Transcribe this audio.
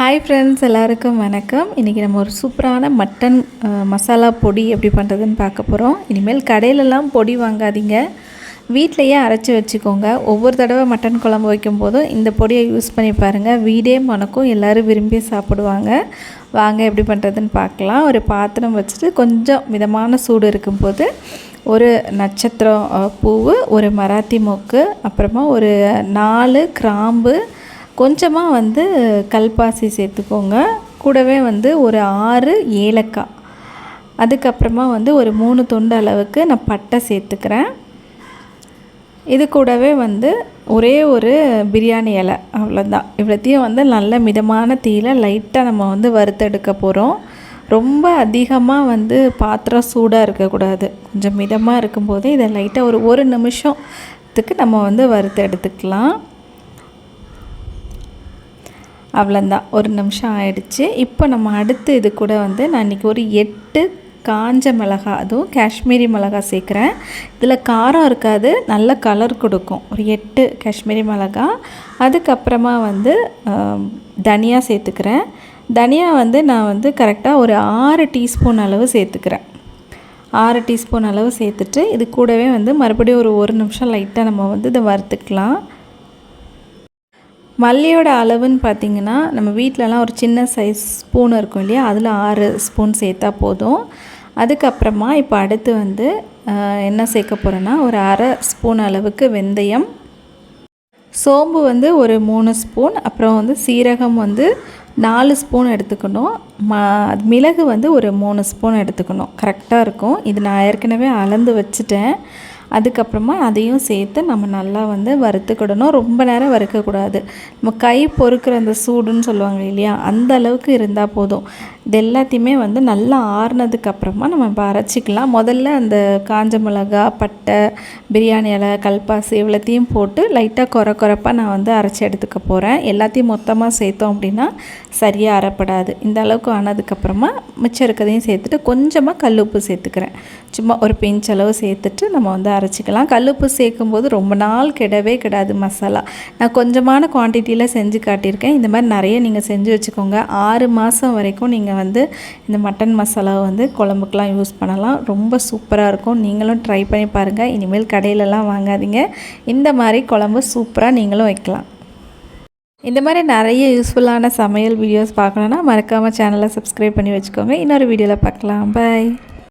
Hi friends எல்லாருக்கும் வணக்கம். இன்றைக்கி நம்ம ஒரு சூப்பரான மட்டன் மசாலா பொடி எப்படி பண்ணுறதுன்னு பார்க்க போகிறோம் இனிமேல் கடையிலலாம் பொடி வாங்காதீங்க. வீட்டிலையே அரைச்சி வச்சுக்கோங்க. ஒவ்வொரு தடவை மட்டன் குழம்பு வைக்கும் போதும் இந்த பொடியை யூஸ் பண்ணி பாருங்கள் வீடே மணக்கும். எல்லோரும் விரும்பி சாப்பிடுவாங்க. வாங்க எப்படி பண்ணுறதுன்னு பார்க்கலாம். ஒரு பாத்திரம் வச்சுட்டு கொஞ்சம் மிதமான சூடு இருக்கும்போது ஒரு நட்சத்திரம் பூவு ஒரு மராத்தி மொக்கு அப்புறமா ஒரு நாலு கிராம்பு கொஞ்சமாக வந்து கல்பாசி சேர்த்துக்கோங்க. கூடவே வந்து ஒரு ஆறு ஏலக்காய். அதுக்கப்புறமா வந்து ஒரு மூணு துண்டு அளவுக்கு நான் பட்டை சேர்த்துக்கிறேன். இது கூடவே வந்து ஒரே ஒரு பிரியாணி இலை அவ்வளோதான் இவ்வளோத்தையும் வந்து நல்ல மிதமான தீயில லைட்டாக நம்ம வந்து வறுத்தெடுக்க போகிறோம் ரொம்ப அதிகமாக வந்து பாத்திரம் சூடாக இருக்கக்கூடாது. கொஞ்சம் மிதமாக இருக்கும்போது இதை லைட்டாக ஒரு ஒரு நிமிஷத்துக்கு நம்ம வந்து வறுத்து எடுத்துக்கலாம் அவ்வளோந்தான் ஒரு நிமிஷம் ஆயிடுச்சு. இப்போ நம்ம அடுத்து இது கூட வந்து நான் இன்றைக்கி ஒரு எட்டு காஞ்ச மிளகா அதுவும் காஷ்மீரி மிளகா சேர்க்குறேன். இதில் காரம் இருக்காது நல்ல கலர் கொடுக்கும். ஒரு எட்டு காஷ்மீரி மிளகா. அதுக்கப்புறமா வந்து தனியாக தனியா சேர்த்துக்கிறேன். தனியா வந்து நான் வந்து கரெக்டாக ஒரு ஆறு டீஸ்பூன் அளவு சேர்த்துக்கிறேன். ஆறு டீஸ்பூன் அளவு சேர்த்துட்டு இது கூடவே வந்து மறுபடியும் ஒரு ஒரு நிமிஷம் லைட்டாக நம்ம வந்து இதை வறுத்துக்கலாம். மல்லியோட அளவுன்னு பார்த்தீங்கன்னா நம்ம வீட்டிலலாம் ஒரு சின்ன சைஸ் ஸ்பூன் இருக்கும் இல்லையா? அதில் ஆறு ஸ்பூன் சேர்த்தா போதும். அதுக்கப்புறமா இப்போ அடுத்து வந்து என்ன சேர்க்க போகிறேன்னா ஒரு அரை ஸ்பூன் அளவுக்கு வெந்தயம். சோம்பு வந்து ஒரு மூணு ஸ்பூன் அப்புறம் வந்து சீரகம் வந்து நாலு ஸ்பூன் எடுத்துக்கணும். ம மிளகு வந்து ஒரு மூணு ஸ்பூன் எடுத்துக்கணும். கரெக்டாக இருக்கும். இது நான் ஏற்கனவே அளந்து வச்சுட்டேன். அதுக்கப்புறமா அதையும் சேர்த்து நம்ம நல்லா வந்து வறுத்துக்கிடணும். ரொம்ப நேரம் வறுக்கக்கூடாது. நம்ம கை பொறுக்கிற அந்த சூடுன்னு சொல்லுவாங்க இல்லையா? அந்த அளவுக்கு இருந்தால் போதும். இது எல்லாத்தையுமே வந்து நல்லா ஆறுனதுக்கப்புறமா நம்ம இப்போ அரைச்சிக்கலாம். முதல்ல அந்த காஞ்ச மிளகா பட்டை பிரியாணி இலை கல்பாசி இவ்வளோத்தையும் போட்டு லைட்டாக குறை குறைப்பாக நான் வந்து அரைச்சி எடுத்துக்க போகிறேன் எல்லாத்தையும் மொத்தமாக சேர்த்தோம் அப்படின்னா சரியாக அரைப்படாது. இந்த அளவுக்கு ஆனதுக்கப்புறமா மிச்சம் இருக்கிறதையும் சேர்த்துட்டு கொஞ்சமாக கல்லுப்பு சேர்த்துக்கிறேன். சும்மா ஒரு பிஞ்ச் அளவு சேர்த்துட்டு நம்ம வந்து அரைச்சிக்கலாம். கல்லுப்பு சேர்க்கும்போது ரொம்ப நாள் கெடவே கிடாது மசாலா. நான் கொஞ்சமான குவான்டிட்டியில் செஞ்சு காட்டியிருக்கேன். இந்த மாதிரி நிறைய நீங்கள் செஞ்சு வச்சுக்கோங்க. ஆறு மாதம் வரைக்கும் நீங்கள் வந்து இந்த மட்டன் மசாலாவை வந்து குழம்புக்கெலாம் யூஸ் பண்ணலாம். ரொம்ப சூப்பராக இருக்கும். நீங்களும் ட்ரை பண்ணி பாருங்கள் இனிமேல் கடையிலலாம் வாங்காதீங்க. இந்த மாதிரி குழம்பு சூப்பராக நீங்களும் வைக்கலாம். இந்த மாதிரி நிறைய யூஸ்ஃபுல்லான சமையல் வீடியோஸ் பார்க்கணுன்னா மறக்காமல் சேனலை சப்ஸ்கிரைப் பண்ணி வச்சுக்கோங்க. இன்னொரு வீடியோவில் பார்க்கலாம். பை